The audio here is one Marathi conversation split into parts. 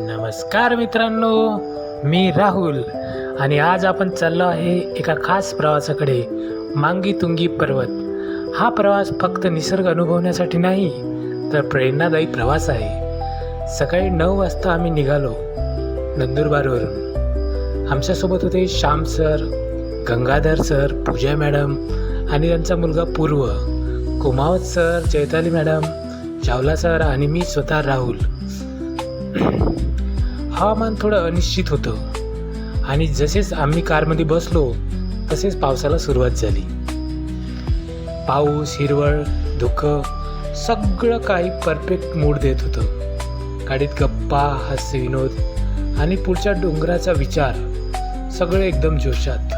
नमस्कार मित्रांनो मी राहुल आणि आज आपण चाललो आहे एका खास प्रवासाकडे मांगी तुंगी पर्वत. हा प्रवास फक्त निसर्ग अनुभवण्यासाठी नाही तर प्रेरणादायी प्रवास आहे. सकाळी नऊ वाजता आम्ही निघालो नंदुरबारवरून. आमच्यासोबत होते Shyam sir Gangadhar sir Pooja madam आणि त्यांचा मुलगा Purv Kumawat sir Chaitali madam Chawla sir आणि मी स्वतः राहुल. हवामान थोडं अनिश्चित होतं. आणि जसेच आम्ही कारमध्ये बसलो तसेच पावसाला सुरुवात झाली. पाऊस हिरवळ धुकं सगळं काही परफेक्ट मूड देत होतं. गाडीत गप्पा हास्य विनोद आणि पुढच्या डोंगराचा विचार सगळं एकदम जोशात.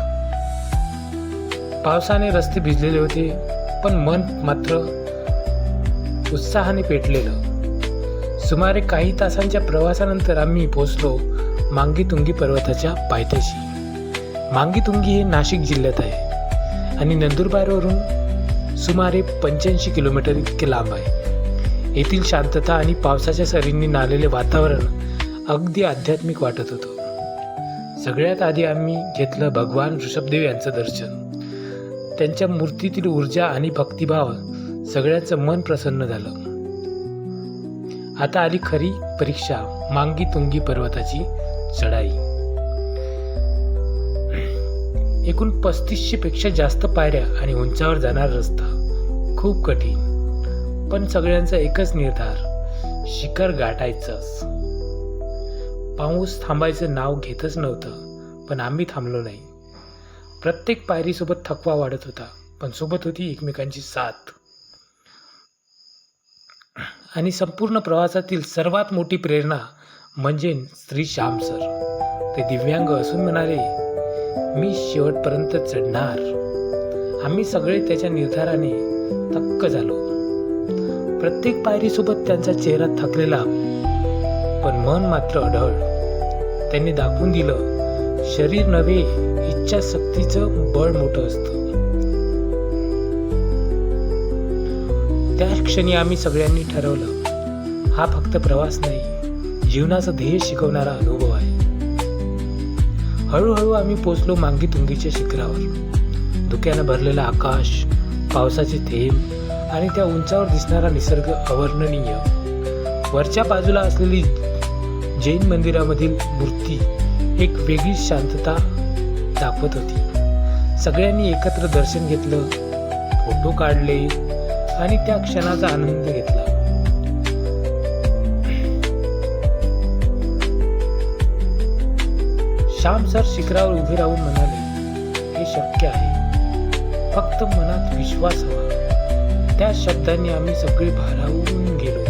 पावसाने रस्ते भिजलेले होते पण मन मात्र उत्साहाने पेटलेलं. सुमारे काही तासांच्या प्रवासानंतर आम्ही पोचलो मांगीतुंगी पर्वताच्या पायथ्याशी. मांगीतुंगी हे नाशिक जिल्ह्यात आहे आणि नंदुरबारवरून सुमारे पंच्याऐंशी किलोमीटर इतके लांब आहे. येथील शांतता आणि पावसाच्या सरींनी नालेले वातावरण अगदी आध्यात्मिक वाटत होतं. सगळ्यात आधी आम्ही घेतलं भगवान ऋषभदेव यांचं दर्शन. त्यांच्या मूर्तीतील ऊर्जा आणि भक्तिभाव सगळ्यांचं मन प्रसन्न झालं. आता आली खरी परीक्षा मांगी तुंगी पर्वताची चढाई. एकूण पस्तीसशे पेक्षा जास्त पायऱ्या आणि उंचावर जाणारा रस्ता खूप कठीण पण सगळ्यांचा एकच निर्धार शिखर गाठायचंच. पाऊस थांबायचं नाव घेतच नव्हतं पण आम्ही थांबलो नाही. प्रत्येक पायरीसोबत थकवा वाढत होता पण सोबत होती एकमेकांची साथ. आणि संपूर्ण प्रवासातील सर्वात मोठी प्रेरणा म्हणजे श्री श्याम सर. ते दिव्यांग असून म्हणाले मी शेवटपर्यंत चढणार. आम्ही सगळे त्याच्या निर्धाराने थक्क झालो. प्रत्येक पायरीसोबत त्यांचा चेहरा थकलेला पण मन मात्र अढळ त्यांनी दाखवून दिलं शरीर नव्हे इच्छाशक्तीचं बळ मोठं असतं. त्या क्षणी आम्ही सगळ्यांनी ठरवलं हा फक्त प्रवास नाही जीवनाचं ध्येय शिकवणारा अनुभव आहे. हळूहळू आम्ही पोचलो मांगी तुंगीच्या शिखरावर. धुक्यानं भरलेलं आकाश पावसाचे थेंब आणि त्या उंचावर दिसणारा निसर्ग अवर्णनीय. वरच्या बाजूला असलेली जैन मंदिरामधील मूर्ती एक वेगळी शांतता दाखवत होती. सगळ्यांनी एकत्र दर्शन घेतलं फोटो काढले आणि त्या क्षणाचा आनंद घेतला. श्याम सर शिखरावर उभे राहून म्हणाले हे शक्य आहे. फक्त मनात विश्वास हवा. त्या शब्दांनी आम्ही सगळे भारावून गेलो.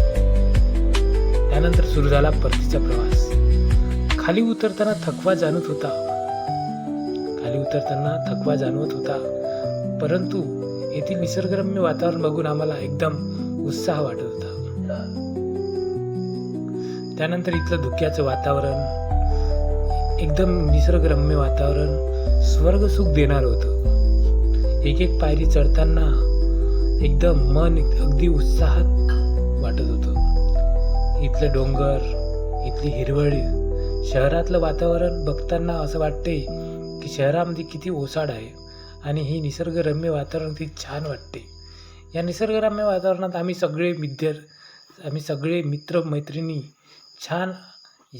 त्यानंतर सुरू झाला परतीचा प्रवास. खाली उतरताना थकवा जाणवत होता. खाली उतरताना थकवा जाणवत होता. परंतु येथील निसर्गरम्य वातावरण बघून आम्हाला एकदम उत्साह वाटत होता. त्यानंतर इथलं धुक्याचं वातावरण एकदम निसर्गरम्य वातावरण स्वर्ग सुख देणार होतं. एक एक पायरी चढताना एकदम मन अगदी उत्साहात वाटत होतं. इथलं डोंगर इथली हिरवळी शहरातलं वातावरण बघताना असं वाटते की शहरामध्ये किती ओसाड आहे. आणि ही निसर्गरम्य वातावरण ती छान वाटते. या निसर्गरम्य वातावरणात आम्ही सगळे विद्या आम्ही सगळे मित्र मैत्रिणी छान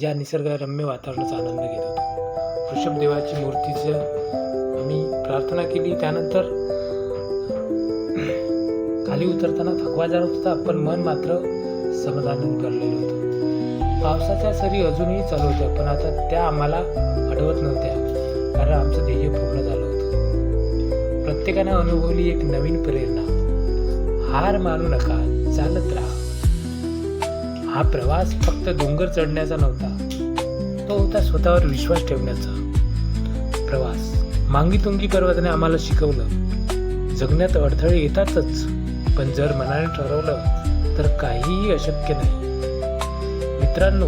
या निसर्गरम्य वातावरणाचा आनंद घेत होतो. वृषभदेवाची मूर्तीचं आम्ही प्रार्थना केली. त्यानंतर खाली उतरताना थकवा जाणत होता पण मन मात्र समाधानाने भरलेलं होतं. पावसाच्या सरी अजूनही चालू होत्या पण आता त्या आम्हाला अडवत नव्हत्या कारण आमचं ध्येय पूर्ण झालं होतं. प्रत्येकानं अनुभवली एक नवीन प्रेरणा. हार मानू नका चालत राहा. हा प्रवास फक्त डोंगर चढण्याचा नव्हता. तो होता स्वतःवर विश्वास ठेवण्याचा. प्रवास. मांगी तुंगी पर्वताने आम्हाला शिकवलं जगण्यात अडथळे येतातच पण जर मनाने ठरवलं तर काहीही अशक्य नाही. मित्रांनो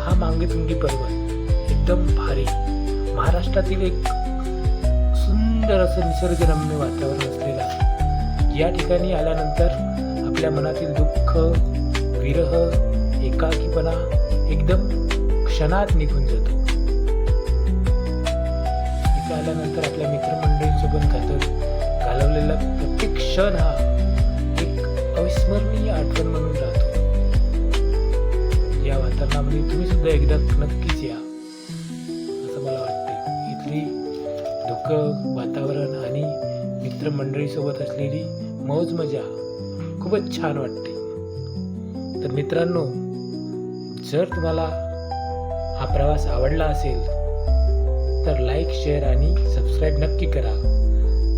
हा मांगी तुंगी पर्वत एकदम भारी. महाराष्ट्रातील एक सुंदर असं निसर्गरम्य वातावरण असलेला या ठिकाणी आल्यानंतर आपल्या मनातील दुःख विरह एकाकीपणा एकदम क्षणात निघून जातो. इथे आल्यानंतर आपल्या मित्रमंडळींसोबत घात घालवलेला प्रत्येक क्षण हा एक अविस्मरणीय आठवण म्हणून राहतो. या वातावरणामध्ये तुम्ही सुद्धा एकदा नक्कीच या. धुकं वातावरण आणि मित्रमंडळीसोबत असलेली मौज मजा खूपच छान वाटते. तर मित्रांनो जर तुम्हाला हा प्रवास आवडला असेल तर लाईक शेअर आणि सबस्क्राईब नक्की करा.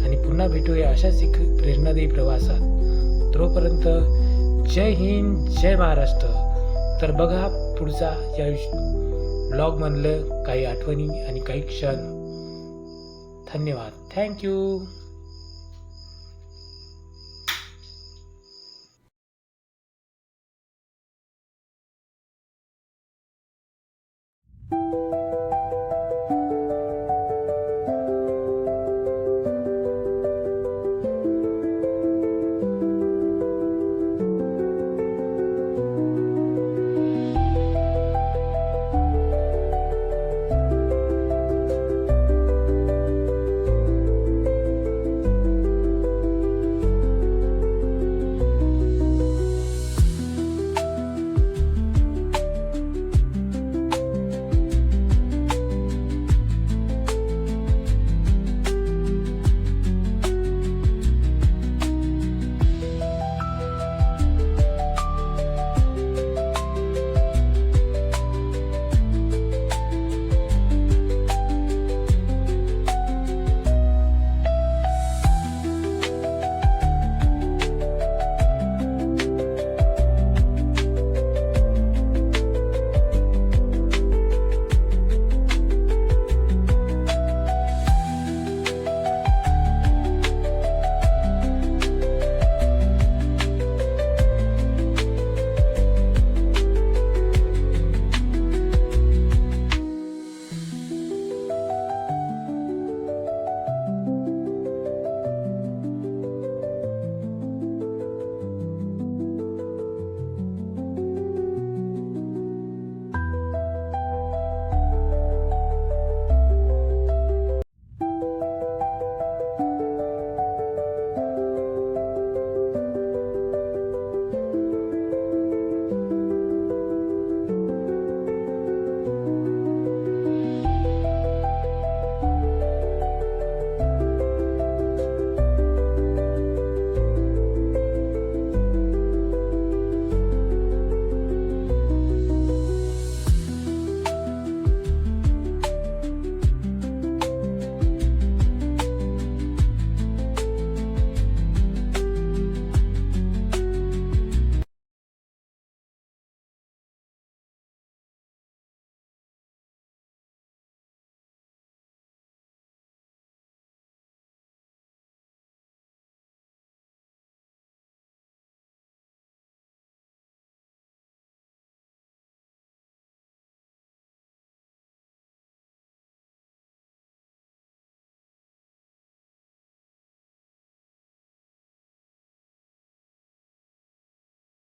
आणि पुन्हा भेटूया अशाच एक प्रेरणादायी प्रवासात. तोपर्यंत जय हिंद जय महाराष्ट्र. तर बघा पुढचा या ब्लॉगमधलं काही आठवणी आणि काही क्षण. धन्यवाद. थँक्यू